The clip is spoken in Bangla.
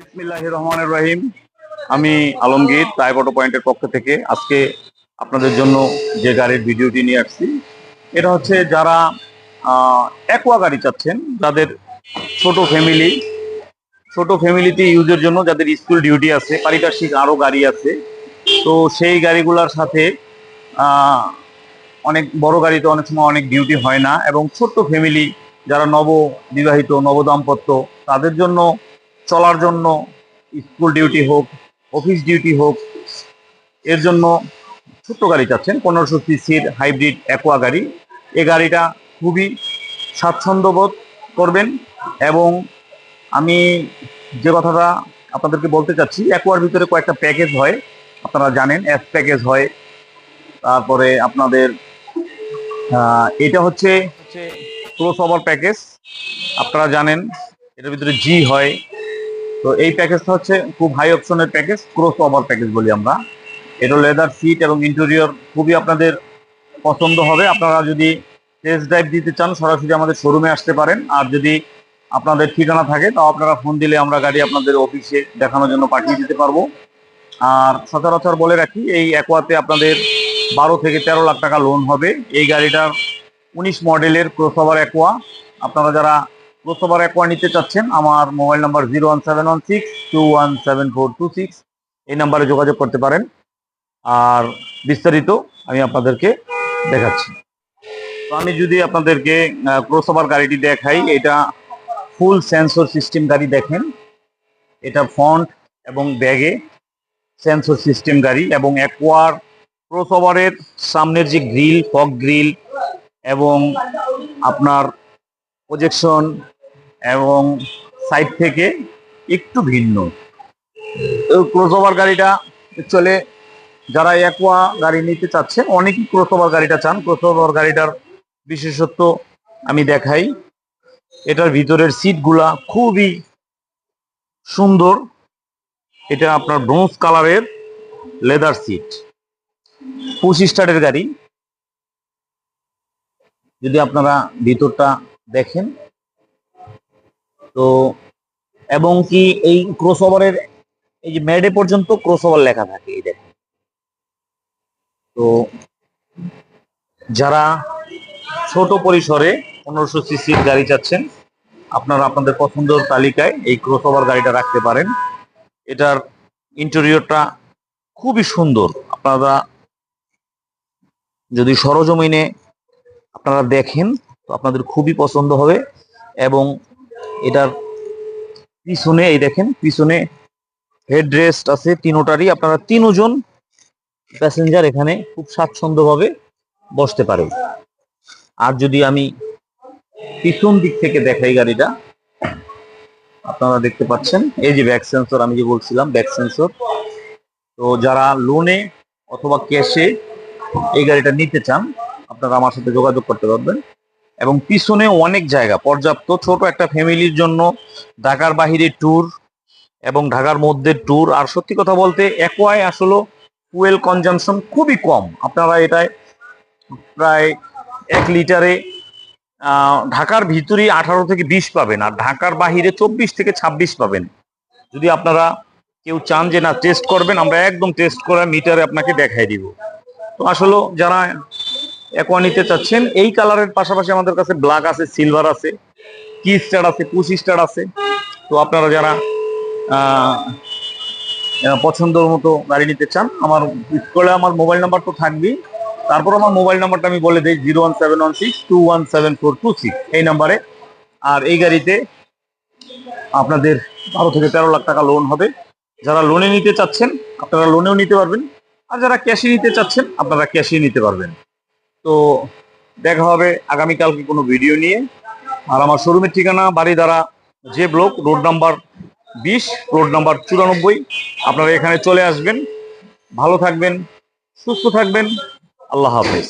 বিসমিল্লাহ রহিম। আমি আলমগীর টাইপ পয়েন্টের পক্ষ থেকে আজকে আপনাদের জন্য যে গাড়ির ভিডিওটি নিয়ে আসছি, এটা হচ্ছে যারা অ্যাকোয়া গাড়ি চাচ্ছেন, যাদের ছোট ফ্যামিলি ছোট ফ্যামিলিতে ইউজের জন্য যাদের স্কুল ডিউটি আছে, পারিপার্শ্বিক আরও গাড়ি আছে, তো সেই গাড়িগুলোর সাথে অনেক বড় গাড়িতে অনেক সময় অনেক ডিউটি হয় না এবং ছোট্ট ফ্যামিলি যারা নব বিবাহিত নবদাম্পত্য, তাদের জন্য চলার জন্য স্কুল ডিউটি হোক অফিস ডিউটি হোক এর জন্য ছোট্ট গাড়ি চাচ্ছেন পনেরোশো সিসির হাইব্রিড অ্যাকোয়া গাড়ি। এ গাড়িটা খুবই স্বাচ্ছন্দ্যবোধ করবেন এবং আমি যে কথাটা আপনাদেরকে বলতে চাচ্ছি অ্যাকোয়ার ভিতরে কয়েকটা প্যাকেজ হয় আপনারা জানেন এস প্যাকেজ হয়। তারপরে আপনাদের এটা হচ্ছে হচ্ছে ক্রস ওভার প্যাকেজ আপনারা জানেন এটার ভিতরে জি হয়। তো এই প্যাকেজটা হচ্ছে খুব হাই অপশনের প্যাকেজ ক্রস ওভার প্যাকেজ বলি আমরা। এটা লেদার সিট এবং ইন্টেরিয়র খুবই আপনাদের পছন্দ হবে। আপনারা যদি টেস্ট ড্রাইভ দিতে চান, সরাসরি আমাদের শোরুমে আসতে পারেন। আর যদি আপনাদের ঠিকানা থাকে, তাও আপনারা ফোন দিলে আমরা গাড়ি আপনাদের অফিসে দেখানোর জন্য পাঠিয়ে দিতে পারব। আর সচরাচর বলে রাখি, এই অ্যাকোয়াতে আপনাদের বারো থেকে তেরো লাখ টাকা লোন হবে। এই গাড়িটার উনিশ মডেলের ক্রসওভার অ্যাকোয়া আপনারা যারা ক্রসওভার অ্যাকোয়া নিতে চাচ্ছেন, আমার mobile number zero one seven one six two one seven four two six এই নাম্বারে যোগাযোগ করতে পারেন। আর বিস্তারিত আমি আপনাদেরকে দেখাচ্ছি। তো আমি যদি আপনাদেরকে ক্রসওভার গাড়িটি দেখাই, এটা ফুল সেন্সর সিস্টেম গাড়ি দেখেন। এটা ফ্রন্ট এবং ব্যাগে সেন্সর সিস্টেম গাড়ি এবং অ্যাকোয়ার ক্রসওভারের সামনের যে গ্রিল ফগ গ্রিল এবং আপনার প্রজেকশন এবং সাইড থেকে একটু ভিন্ন। ক্রসওভার গাড়িটা চলে, যারা অ্যাকোয়া গাড়ি নিতে চাচ্ছেন অনেকেই ক্রসওভার গাড়িটা চান। ক্রসওভার গাড়িটার বিশেষত্ব আমি দেখাই। এটার ভিতরের সিটগুলা খুবই সুন্দর। এটা আপনার ব্রোঞ্জ কালারের লেদার সিট পুশ স্টারের গাড়ি। যদি আপনারা ভিতরটা দেখেন। তো, এবং কি এই ক্রসওভারের এই যে মেডে পর্যন্ত ক্রস ওভার লেখা থাকে, এই দেখেন। তো, যারা ছোট পরিসরে পনেরোশো সিসির গাড়ি চাচ্ছেন, আপনারা আপনাদের পছন্দের তালিকায় এই ক্রসওভার গাড়িটা রাখতে পারেন। এটার ইন্টেরিয়রটা খুবই সুন্দর। আপনারা যদি সরজমিনে আপনারা দেখেন তো আপনাদের খুবই পছন্দ হবে এবং এটার পিছনে, এই দেখেন, পিছনে হেডরেস্ট আছে, তিনোটারই। আপনারা তিনজন প্যাসেঞ্জার এখানে খুব স্বাচ্ছন্দ্যভাবে বসতে পারে আর যদি আমি পিছন দিক থেকে দেখাই গাড়িটা, আপনারা দেখতে পাচ্ছেন, এই যে ব্যাক সেন্সর আমি যে বলছিলাম ব্যাক সেন্সর তো যারা লোনে অথবা ক্যাশে এই গাড়িটা নিতে চান, আপনারা আমার সাথে যোগাযোগ করতে পারবেন। এবং পিছনে অনেক জায়গা, পর্যাপ্ত ছোট একটা ফ্যামিলির জন্য ঢাকার বাহিরে ট্যুর এবং ঢাকার মধ্যে ট্যুর আর সত্যি কথা বলতে একোয়ায় আসলে ফুয়েল কনজামশন খুবই কম। আপনারা এটায় প্রায় এক লিটারে ঢাকার ভিতরে আঠারো থেকে বিশ পাবেন আর ঢাকার বাহিরে চব্বিশ থেকে ছাব্বিশ পাবেন। যদি আপনারা কেউ চান যে না টেস্ট করবেন, আমরা একদম টেস্ট করে মিটারে আপনাকে দেখাই দিব। তো আসলে যারা একোয়া নিতে চাচ্ছেন। এই কালারের পাশাপাশি আমাদের কাছে ব্ল্যাক আছে সিলভার আছে কি স্টার আছে পুশ স্টার আছে। তো আপনারা যারা আহ, মতো গাড়ি নিতে চান আমার স্কুলে আমার মোবাইল নাম্বার তো থাকবেই। তারপর আমার মোবাইল নাম্বারটা আমি বলে দিই zero one seven one six two one seven four two six এই নাম্বারে আর এই গাড়িতে আপনাদের বারো থেকে তেরো লাখ টাকা লোন হবে। যারা লোনে নিতে চাচ্ছেন আপনারা লোনেও নিতে পারবেন। আর যারা ক্যাশে নিতে চাচ্ছেন আপনারা ক্যাশে নিতে পারবেন। তো দেখা হবে আগামীকালকে কোনো ভিডিও নিয়ে। আর আমার শোরুমের ঠিকানা বাড়ি দ্বারা যে ব্লক, রোড নাম্বার বিশ, রোড নাম্বার চুরানব্বই। আপনারা এখানে চলে আসবেন। ভালো থাকবেন, সুস্থ থাকবেন। আল্লাহ হাফেজ।